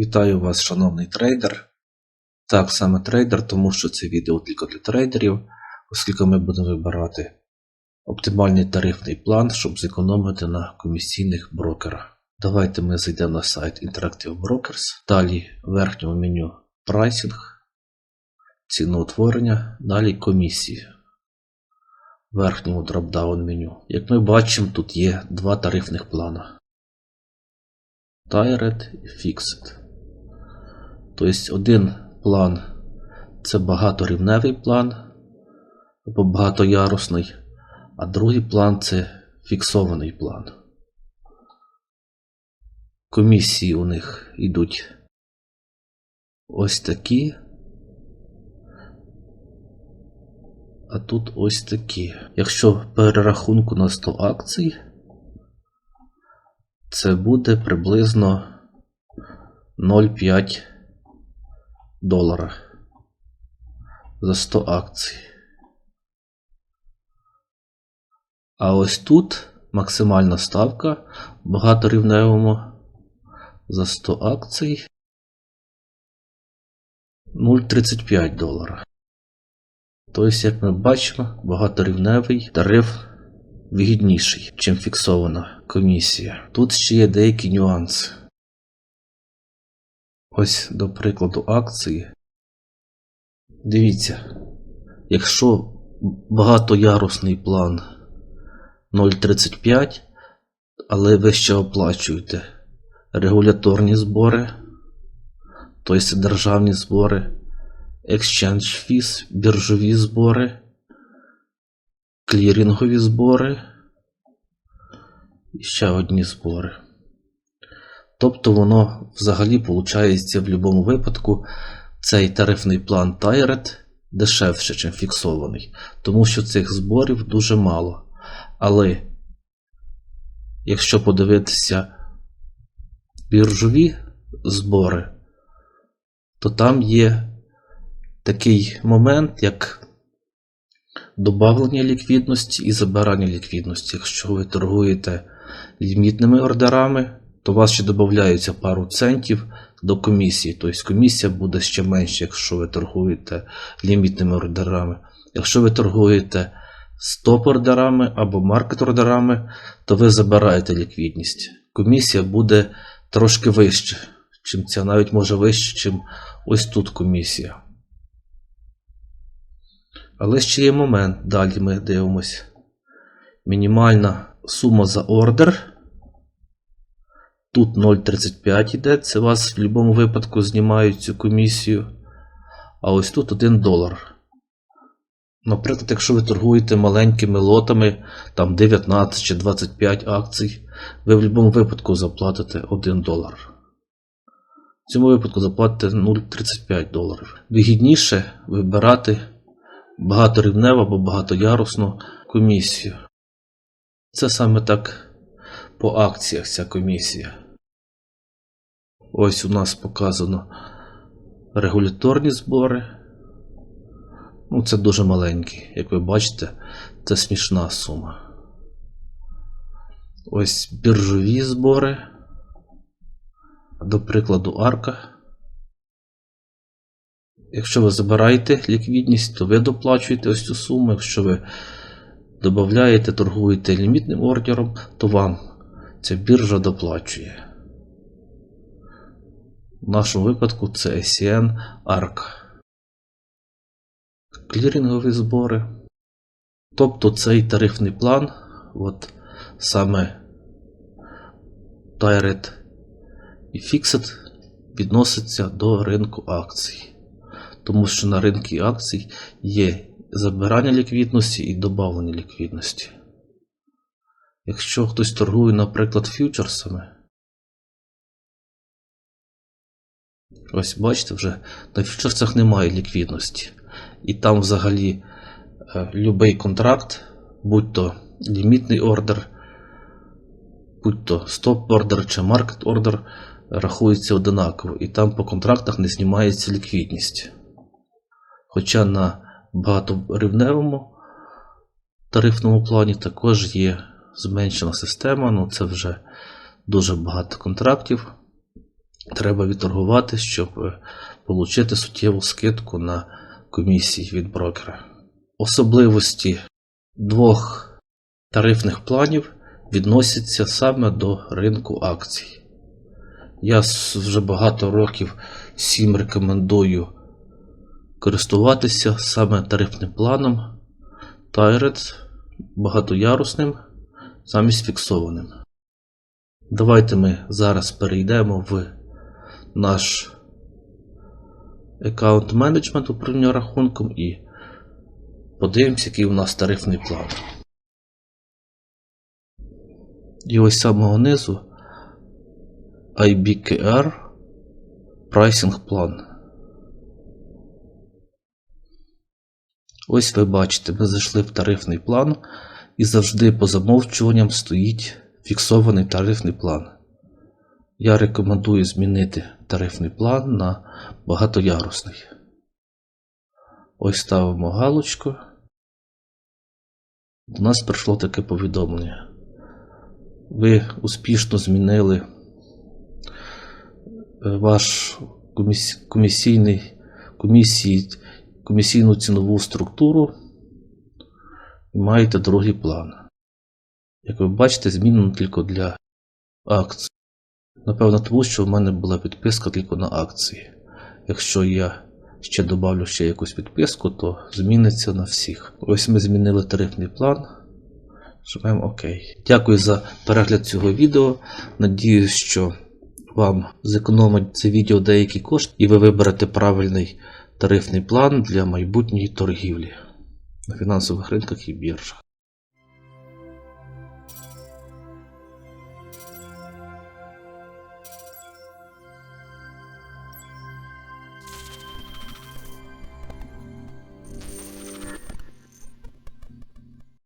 Вітаю вас, шановний трейдер. Так, саме трейдер, тому що це відео тільки для трейдерів, оскільки ми будемо вибирати оптимальний тарифний план, щоб зекономити на комісійних брокерах. Давайте ми зайдемо на сайт Interactive Brokers. Далі в верхньому меню прайсинг, ціноутворення, далі комісії. В верхньому дропдаун меню. Як ми бачимо, тут є два тарифних плана. Tired і Fixed. Тобто один план це багаторівневий план або багатоярусний, а другий план це фіксований план. Комісії у них йдуть ось такі. А тут ось такі. Якщо перерахунку на 100 акцій, це буде приблизно 0,5 долара за 100 акцій. А ось тут максимальна ставка багаторівневому за 100 акцій 0,35 долара. Тобто, як ми бачимо, багаторівневий тариф вигідніший, чим фіксована комісія. Тут ще є деякі нюанси. Ось, до прикладу, акції. Дивіться, якщо багатоярусний план 0,35, але ви ще оплачуєте регуляторні збори, тобто державні збори, exchange fees, біржові збори, клірингові збори і ще одні збори. Тобто воно взагалі виходить в будь-якому випадку цей тарифний план Tyrant дешевше, ніж фіксований, тому що цих зборів дуже мало. Але якщо подивитися біржові збори, то там є такий момент, як добавлення ліквідності і забирання ліквідності. Якщо ви торгуєте лімітними ордерами, то у вас ще додаються пару центів до комісії. Тобто комісія буде ще менше, якщо ви торгуєте лімітними ордерами. Якщо ви торгуєте стоп-ордерами або маркет-ордерами, то ви забираєте ліквідність. Комісія буде трошки вище, чим ця, навіть може вище, чим ось тут комісія. Але ще є момент, далі ми дивимося. Мінімальна сума за ордер. Тут 0,35 йде, це вас в будь-якому випадку знімають цю комісію. А ось тут 1 долар. Наприклад, якщо ви торгуєте маленькими лотами, там 19 чи 25 акцій, ви в будь-якому випадку заплатите 1 долар. В цьому випадку заплатите 0,35 доларів. Вигідніше вибирати багаторівневу або багатоярусну комісію. Це саме так по акціях ця комісія. Ось у нас показано регуляторні збори. Ну, це дуже маленькі. Як ви бачите, це смішна сума. Ось біржові збори. До прикладу, арка. Якщо ви забираєте ліквідність, то ви доплачуєте ось цю суму. Якщо ви додаєте, торгуєте лімітним ордером, то вам ця біржа доплачує. В нашому випадку це SCN ARC. Клірингові збори. Тобто цей тарифний план, от саме Direct і Fixed відноситься до ринку акцій. Тому що на ринку акцій є забирання ліквідності і додавлення ліквідності. Якщо хтось торгує, наприклад, фьючерсами, ось бачите, вже на фьючерсах немає ліквідності. І там взагалі е, любий контракт, будь то лімітний ордер, будь то стоп-ордер чи маркет-ордер, рахується одинаково. І там по контрактах не знімається ліквідність. Хоча на багаторівневому тарифному плані також є зменшена система, ну це вже дуже багато контрактів. треба відторгувати, щоб е, отримати суттєву скидку на комісії від брокера. Особливості двох тарифних планів відносяться саме до ринку акцій. Я вже багато років всім рекомендую користуватися саме тарифним планом Tyrets багатоярусним замість фіксованим. Давайте ми зараз перейдемо в наш аккаунт менеджмент управління рахунком і подивимося, який у нас тарифний план. І ось з самого низу IBKR Pricing план. Ось ви бачите, ми зайшли в тарифний план і завжди по замовчуванням стоїть фіксований тарифний план. Я рекомендую змінити тарифний план на багатоярусний. Ось ставимо галочку. До нас прийшло таке повідомлення. Ви успішно змінили е, ваш комісійний комісії, комісійну цінову структуру маєте другий план. Як ви бачите, змінено тільки для акцій. Напевно, тому що в мене була підписка тільки на акції. Якщо я ще додавлю ще якусь підписку, то зміниться на всіх. Ось ми змінили тарифний план. Жмемо ОК. Дякую за перегляд цього відео. Надіюсь, що вам зекономить це відео деякі кошти, і ви виберете правильний тарифний план для майбутньої торгівлі на финансовых рынках и биржах.